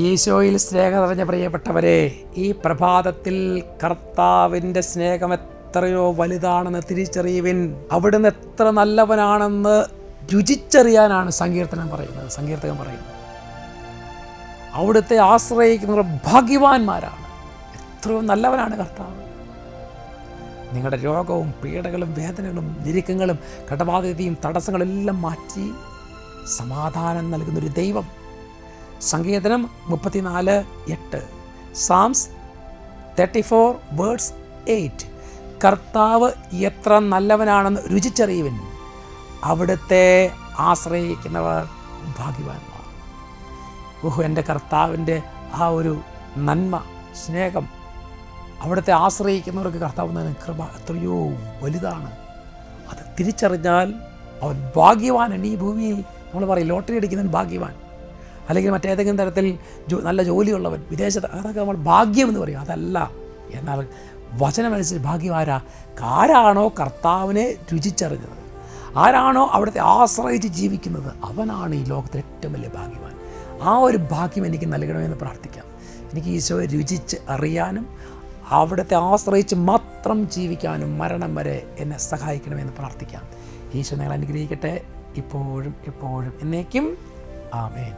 ഈശോയിൽ സ്നേഹം നിറഞ്ഞ പ്രിയപ്പെട്ടവരെ ഈ പ്രഭാതത്തിൽ കർത്താവിന്റെ സ്നേഹം എത്രയോ വലുതാണെന്ന് തിരിച്ചറിയുവിൻ. അവിടുന്ന് എത്ര നല്ലവനാണെന്ന് രുചിച്ചറിയാനാണ് സങ്കീർത്തനം പറയുന്നത്. സങ്കീർത്തകം പറയുന്നത് അവിടുത്തെ ആശ്രയിക്കുന്നവർ ഭാഗ്യവാന്മാരാണ്. എത്രയോ നല്ലവനാണ് കർത്താവ്. നിങ്ങളുടെ രോഗവും പീഡകളും വേദനകളും ഞെരുക്കങ്ങളും കടബാധിതയും തടസ്സങ്ങളെല്ലാം മാറ്റി സമാധാനം നൽകുന്നൊരു ദൈവം സങ്കീർത്തനം മുപ്പത്തിനാല് എട്ട്. Psalms thirty four words eight. കർത്താവ് എത്ര നല്ലവനാണെന്ന് രുചിച്ചറിയുവിൻ. അവിടുത്തെ ആശ്രയിക്കുന്നവർ ഭാഗ്യവാന്മാർ. ഓഹോ എന്റെ കർത്താവിന്റെ ആ ഒരു നന്മ സ്നേഹം. അവിടുത്തെ ആശ്രയിക്കുന്നവർക്ക് കർത്താവ് കൃപ എത്രയോ വലുതാണ്. അത് തിരിച്ചറിഞ്ഞാൽ അവൻ ഭാഗ്യവാനാണ് ഈ ഭൂമിയിൽ നമ്മൾ പറയും ലോട്ടറി അടിക്കുന്നവൻ ഭാഗ്യവാൻ. അല്ലെങ്കിൽ മറ്റേതെങ്കിലും തരത്തിൽ ജോ നല്ല ജോലിയുള്ളവൻ വിദേശത്ത് അതൊക്കെ നമ്മൾ ഭാഗ്യം എന്ന് പറയും. അതല്ല. എന്നാൽ വചനമനുസരിച്ച് ആരാ? ആരാണോ കർത്താവിനെ രുചിച്ചറിഞ്ഞത്. ആരാണോ അവിടുത്തെ ആശ്രയിച്ച് ജീവിക്കുന്നത്? അവനാണ് ഈ ലോകത്തിലെ ഏറ്റവും വലിയ ഭാഗ്യവാൻ. ആ ഒരു ഭാഗ്യം എനിക്ക് നൽകണമെന്ന് പ്രാർത്ഥിക്കാം. എനിക്ക് ഈശോയെ രുചിച്ച് അറിയാനും അവിടുത്തെ ആശ്രയിച്ച് മാത്രം ജീവിക്കാനും മരണം വരെ എന്നെ സഹായിക്കണമെന്ന് പ്രാർത്ഥിക്കാം. ഈശോ നിങ്ങൾ അനുഗ്രഹിക്കട്ടെ. ഇപ്പോഴും എപ്പോഴും എന്നേക്കും. ആമേൻ.